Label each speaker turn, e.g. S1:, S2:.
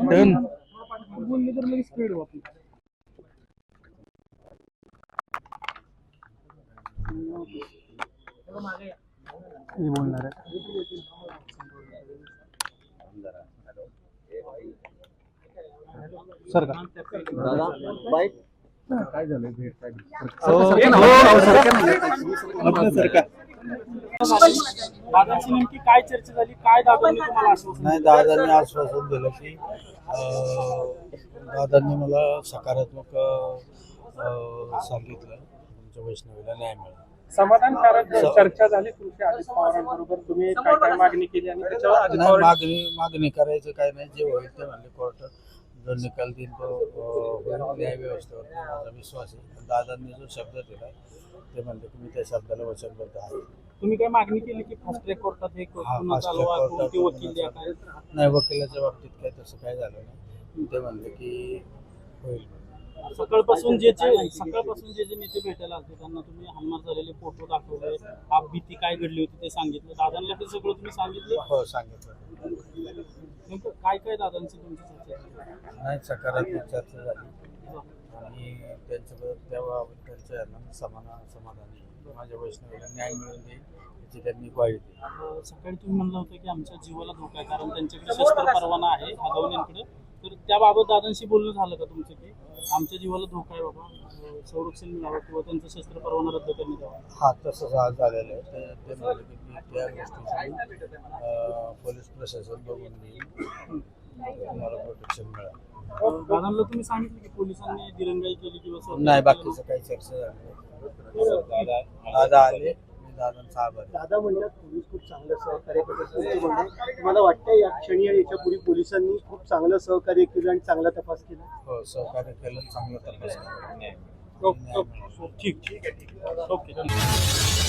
S1: Done बोलणार आहे sir का
S2: काय झालंय भेट काय
S1: सरका
S2: दादांची नेमकी काय चर्चा झाली? काय दादांनी तुम्हाला आश्वासन
S3: नाही दादांनी आश्वासन दिलं की अं, दादांनी मला सकारात्मक अं, सांगितलं. तुमच्या वैष्णवीला न्याय मिळाला.
S2: समाधानकारक चर्चा झाली अजित पवारांबरोबर. तुम्ही काय काय मागणी केली आणि त्याच्यावर अजित
S3: नाही
S2: पवार
S3: मागणी मागणी करायचं काय नाही. जे होईल ते म्हणले कोर्ट जो निकाल देईल तो अं, होईल. न्याय व्यवस्थेवर माझा विश्वास आहे. दादांनी जो शब्द दिला ते म्हणले की मी त्या शब्दाला वचनबद्ध आहे
S2: तुम्ही काय मागणी केली की फास्ट ट्रॅक कोर्टात हे पुन्हा
S3: fast track
S2: चालवा
S3: court
S2: कोणती वकील द्या काय
S3: नाही वकिलाच्या बाबतीत काय तसं काय झालं नाही. ते म्हणले की होईल.
S2: सकाळपासून जे जे सकाळपासून जे जे नेते भेटायला आले त्यांना तुम्ही हल्मार झालेले फोटो दाखवले आप भीती काय घडली होती ते सांगितलं. दादांना ते सगळं तुम्ही सांगितलं?
S3: हो सांगितलं.
S2: नेमकं काय काय दादांची तुमची चर्चा झाली?
S3: नाही सकारात्मक चर्चा झाली. आणि त्यांच्याबरोबर तेव्हा त्यांच्या यांना समान समाधानी माझ्या वैष्णवीला न्याय मिळून देईल याची त्यांनी ग्वाही दिली
S2: सकाळी तुम्ही म्हणलं होतं की आमच्या जीवाला धोका आहे कारण त्यांच्याकडे शस्त्र परवाना आहे आगवण्यांकडे तर त्याबाबत दादांशी बोलणं झालं का तुमचं की आमच्या जीवाला धोका आहे बाबा संरक्षण मिळावं किंवा त्यांचं शस्त्र परवाना रद्द करण्यात यावा
S3: हा तसंच आज झालेलं आहे. ते ते म्हणले की मी त्या गोष्टीची अं, पोलीस प्रशासन बघून घेईल तुम्हाला प्रोटेक्शन मिळालं
S2: दादांना तुम्ही सांगितलं की पोलिसांनी दिरंगाई केली किंवा सहकार्य
S3: नाही बाकीचं काही चर्चा झाली नाही. दादा दादा आले मी दादांचा आभार आहे.
S4: दादा म्हणतात पोलीस खूप चांगलं सहकार्य म्हणणं वाटतं या क्षणी आणि याच्यापूर्वी पोलिसांनी खूप चांगलं सहकार्य केलं आणि चांगला तपास केला?
S3: हो सहकार्य केलं चांगलं तपास केला.
S2: ओके ओके ठीक ठीक. आहे ठीक आहे ओके. ठीक आहे